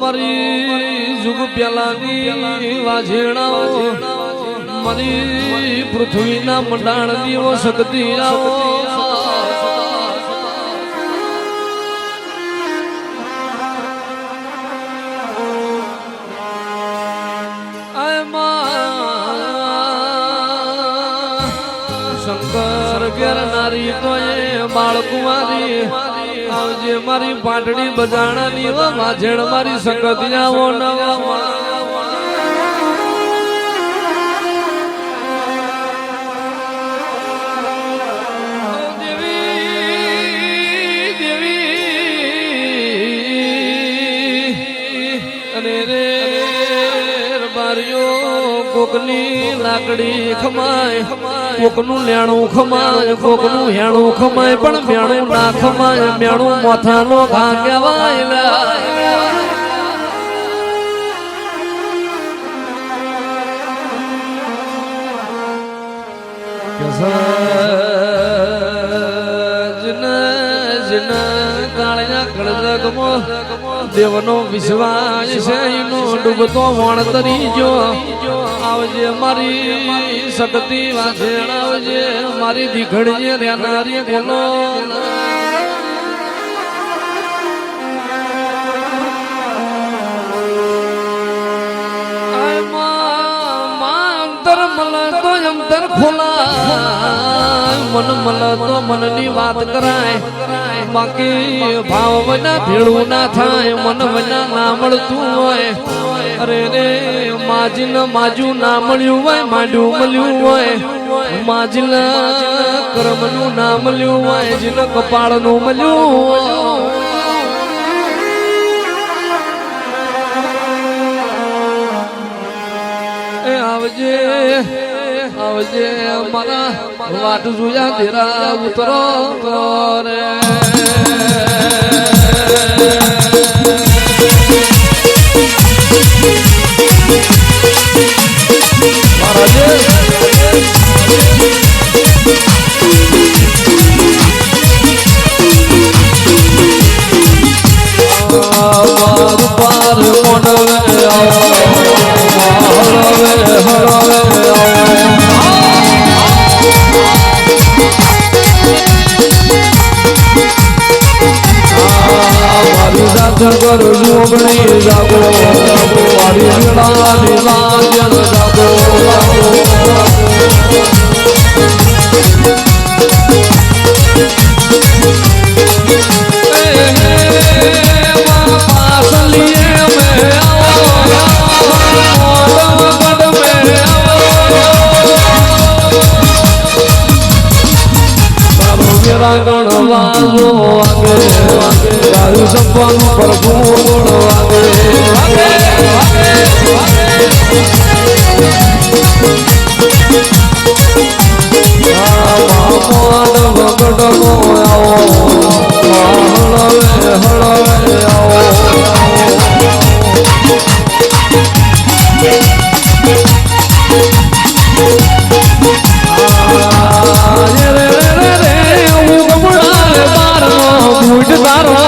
મારી જુગ પેલાની વાઝેણાઓ મારી પૃથ્વીના મંડાણ દિવસ શક્તિ આવો શંકર ઘેર નારી તો એ બાળકુમારી આવજે મારી પાટડી બજાણાની, ઓ માઝેણ મારી સંગતિયાઓ નવા કોકની લાકડી ખમાય, કોકનું લેણું ખમાય, કોકનું હેણું ખમાય, પણ મેણું ના ખમાય, મેણું મોથાનો ઘા દેવનો વિશ્વાસ છે, એનો ડૂબતો વણતરી જો આવજે, મારી શક્તિ વાંચેણ આવજે, મારી દીઘડીએ રેનારી બોલો. અંતર ખોલાય. મન મલ તો મનની વાત કરાય. બાકી ભાવ વના ભેળું ના થાય. મન વના ના મળતું હોય. અરે રે. માજીન માજું ના મળ્યું હોય, માંડું મળ્યું હોય. માજીના કર્મનું ના મળ્યું હોય, જીન કપાળનું મળ્યું હોય. આવજે આવજે, મારા વાટ જોયા ધીરા ઉતરો રે. જોગણી જાગો મારી વીણાની જાગો તારો મેરા ગણ વાગો વાગે તારું સંપન્ન પ્રભુ ગુણ વાગે હળવે હળવે આવો બુટ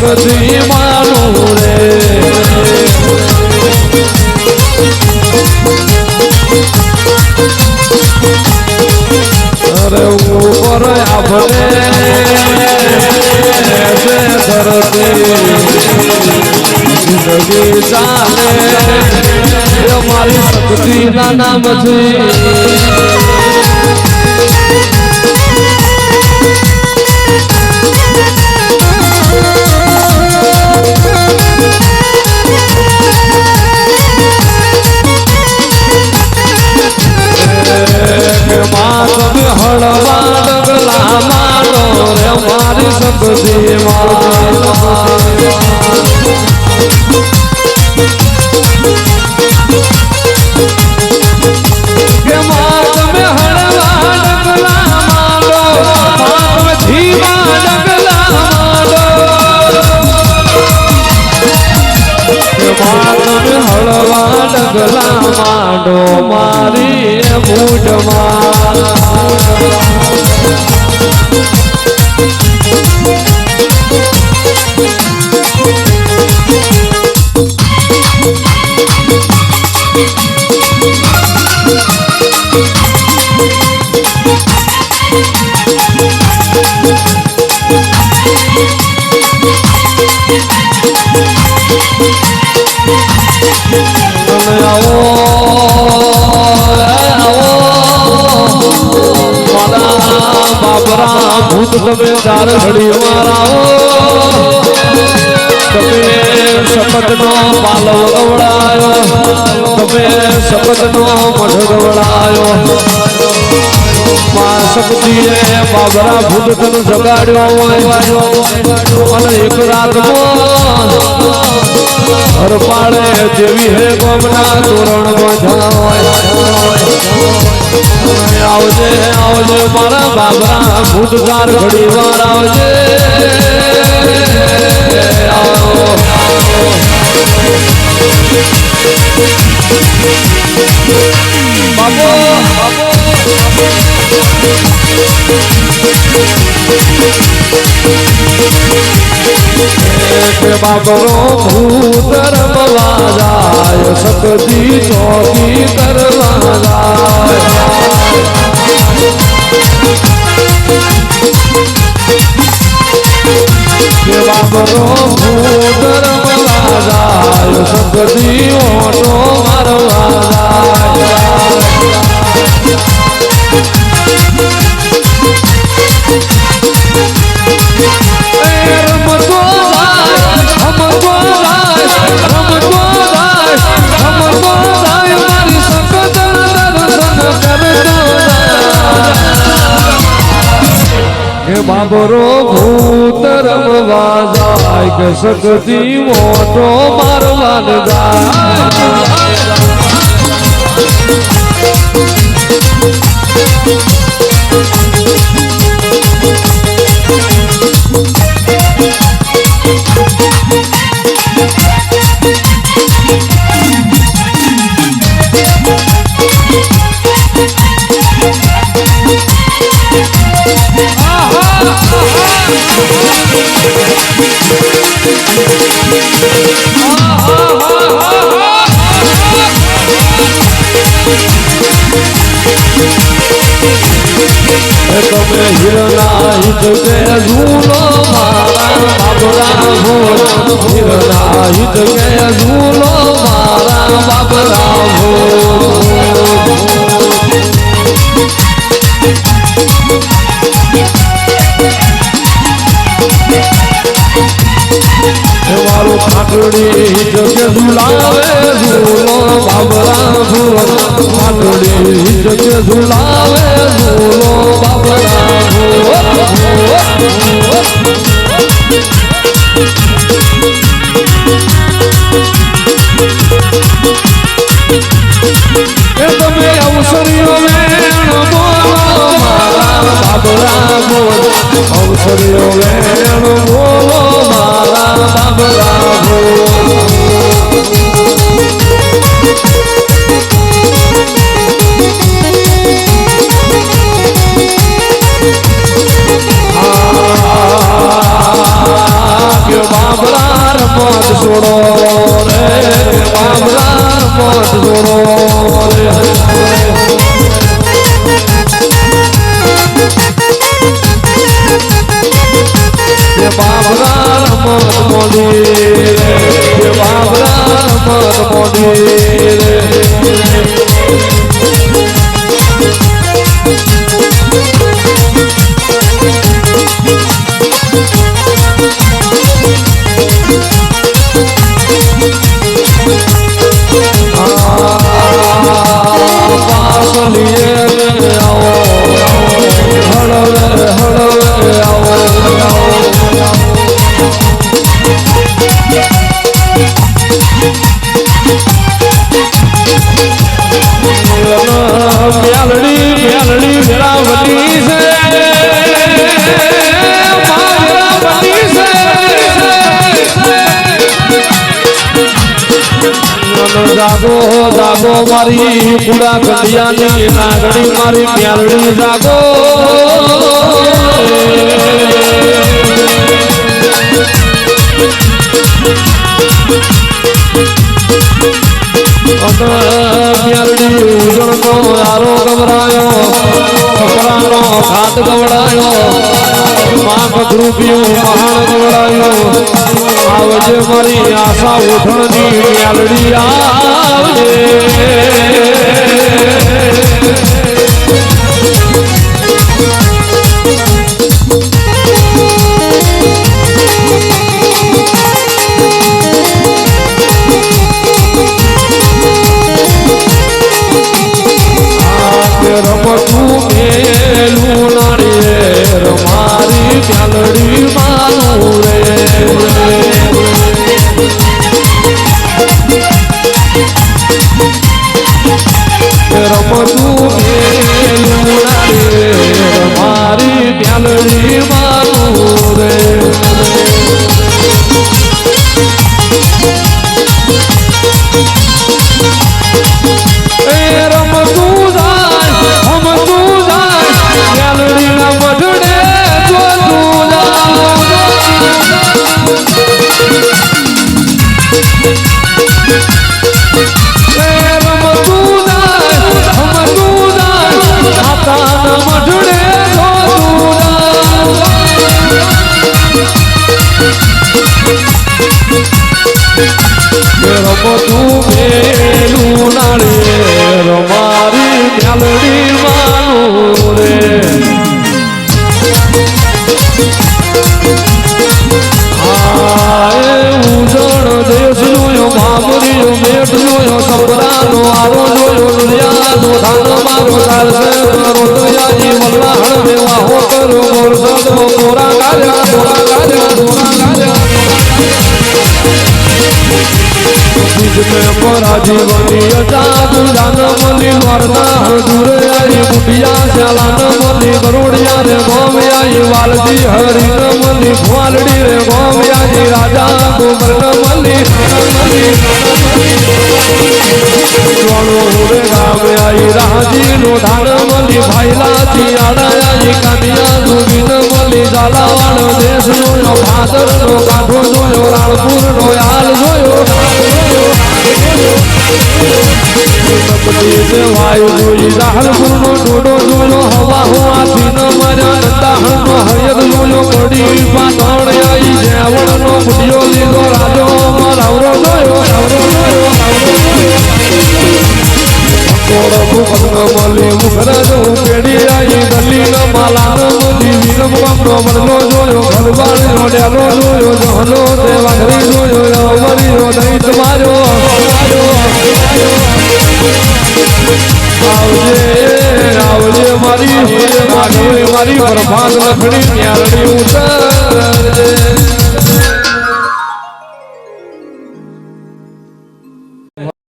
મારી માનું રે. અરે ઉપર આપણે જિંદગી ચાલે. મારી શક્તિ ના નામથી કે માંડો મારી મૂઢમાં. ભૂત તમે ચાર ઘડી મારાઓ તમે શપથનો પાલવ ગવડાયો તમે શપથનો મઢ ગવડાયો માં શક્તિએ બાબરા ભૂત તને જગાડ્યો અને એક રાતમાં હર પાડે જેવી હે ગોમના તોરણ બાંધ્યા આવજે આવજે મારા બાબરા ભૂત ચાર ઘડી વાર આવજે. આવો. બાબો કે બાબરો ભૂતર જાય સતજી ચોકી કરવા જાય બાબરો ભૂતર જાય સતજી ઓટો મારવા બાબરો ભૂત રમવા જાય કે શક્તિ મોટો મારવા જાય. તમે હિરના હિત કે ઝૂલો મારા બાબરા ભોજ હિરના હિત ઝૂલો મારા બાબરા ભોજ મારું ખાટ માટડી ઝુલાવે ઝૂલો બાબરા ભુવન માટડી જગ ઝુલાવે ઝૂલો બાપરા તમે અવસરીઓ વેણ બોલો મારા બાબરા બોલો અવસરીઓ વેણ બોલો મારા બાબરા બોલ બાબરા રમત મોડી રે પાસલીએ આવો હળવે હળવે આવો મ્યાલડી જાગો જાગો મારી પૂરા કંડિયાની નાગડી મારી મ્યાલડી જાગો. આવજે મારી આશા ઉઠણની મ્યાલડી આવજે রে। રોટયાજી મલ્લાહણ મેવા હો કરો મોરસદ મોરા ગાજા મોરા ગાજા મોરા ગાજા બીજને પરાજી બની અજાદુ દાન મલી વરના હજુરે આઈ બુટિયા શાલાન મલી ગરુડિયા રે ગોમિયાઈ વાલજી હરિન મલી ભવાલડી રે ગોમિયાજી રાજા ગોબર્ન મલી મલી જોણો રે ગામે આઈ રાજી નો ધાન મલી ભાઈલા આડાયાઈ કાનિયા સુબિન મલી ઝાલાવાડ દેશ જોયો ભાદર નો કાઠો જોયો રાણપુર નો જોયો વાયુ વીરમ નો જોયો ઘરબાર નો ડેલો જોયો જહનો તે વાઘરી જોયો અવરી સહિત મારો આવજે આવજે મારી મારી મારી પ્રભાત લખણી ન્યારણી ઉતરજે